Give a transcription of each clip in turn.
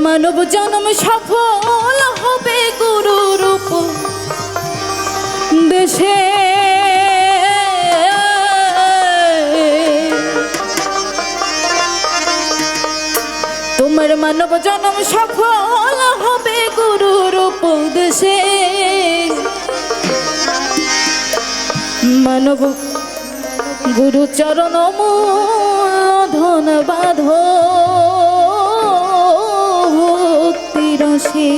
মানব জন্ম সফল হবে গুরু রূপ দেশে তোমার মানব জন্ম সফল হবে গুরু রূপ দেশে মানব গুরু চরণ ধন রসে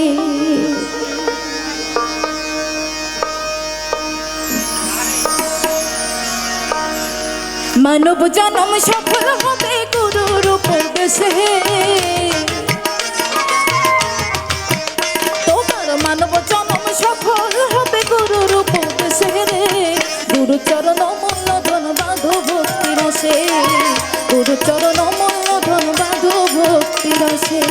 মানব জন্ম সফল হবে গুরু রূপ দেশে তোমার মানব জন্ম সফল হবে গুরু রূপ রে। গুরু চরণ মূল্য ধন বাধ ভক্তি রসে। গুরু চরণ মূল্য ধন বাধ ভক্তি রসে।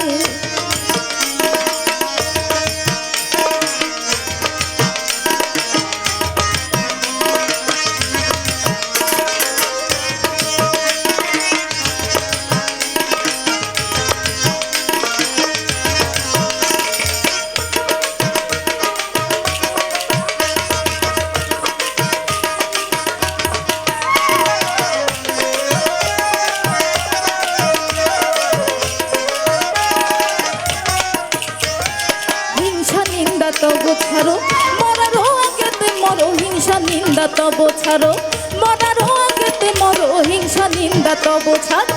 ছাড়ো। মরারও আগেতে মরো, হিংসা, নিন্দা, তব ছাড়ো। মরারও আগেতে মরো, হিংসা, নিন্দা, তব ছাড়ো।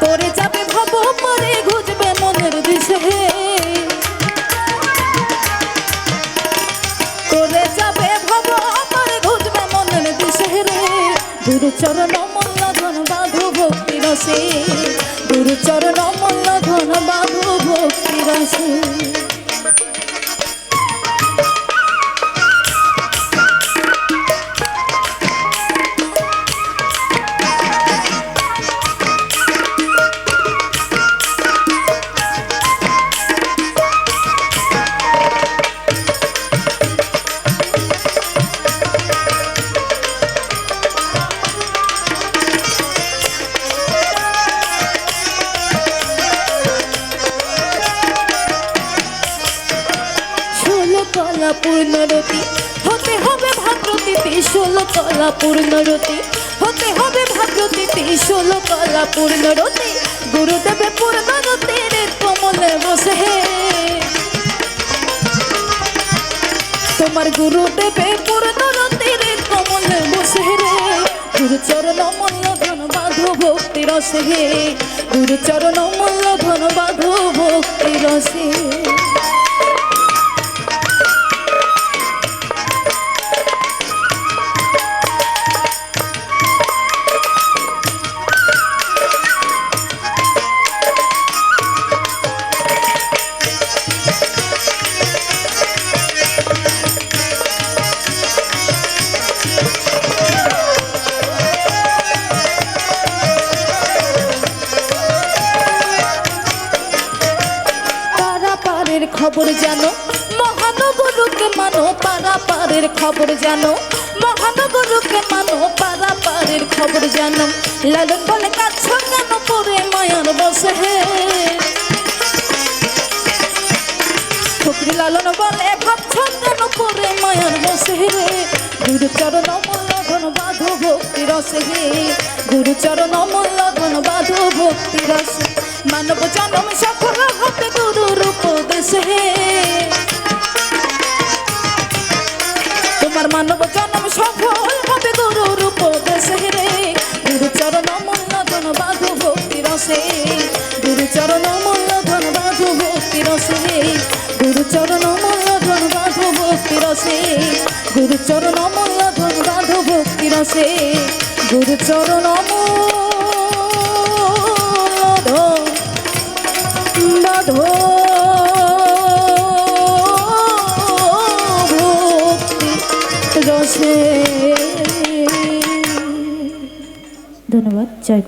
তোরে যাবে ভাব পরে ঘুজবে মনের দিশে। তোরে যাবে ভাব পরে ঘুজবে মনের দিশে রে। গুরু চরণ মূল্য ধন বাধু ভক্তি রসে গুরু চরণ মূল্য পূর্ণরতি হতে হবে ভাগ্যতীতি ষোলো কলা পূর্ণরতি হতে হবে ভাগ্যতীতি ষোলো কলা পূর্ণরতি গুরুদেবে পূর্ণরতির কমলে বসে তোমার গুরুদেবে পূর্ণরতির কমলে বসে রে গুরু চরণ মূল্য ধন বাধু ভক্তি রসে হে গুরু চরণ মূল্য ধন বাধু ভক্তি রসে। পাড়ের খবর জানো? মহানগরকে মানো পাড়া পাড়ের খবর জানো? মহানগরকে মানো পাড়া পাড়ের খবর জানো? লালন বলে কাছ কেন পরে মায়ার বসে? হে ফকরি লালন বলে কেন পরে মায়ার বসে? ভক্তি রসে হে গুরু চরণ মূল্য ধন বাধু ভক্তি রসে। মানব জন্ম সফল হবে হে। তোমার মানব জন্ম সফল হবে গুরু রূপ দেশে রে। গুরু চরণ মূল্য ধন বাধু ভক্তি রসে। গুরু চরণ মূল্য ধন বাধু ভক্তি রসে। গুরু চরণ মূল্য ধন বাধু ভক্তি রসে। গুরু চরণ মূল্য ধন বাধু ভক্তি রসে। গুরু চরণ মূল্য ধন বাধু ধন্যবাদ জয়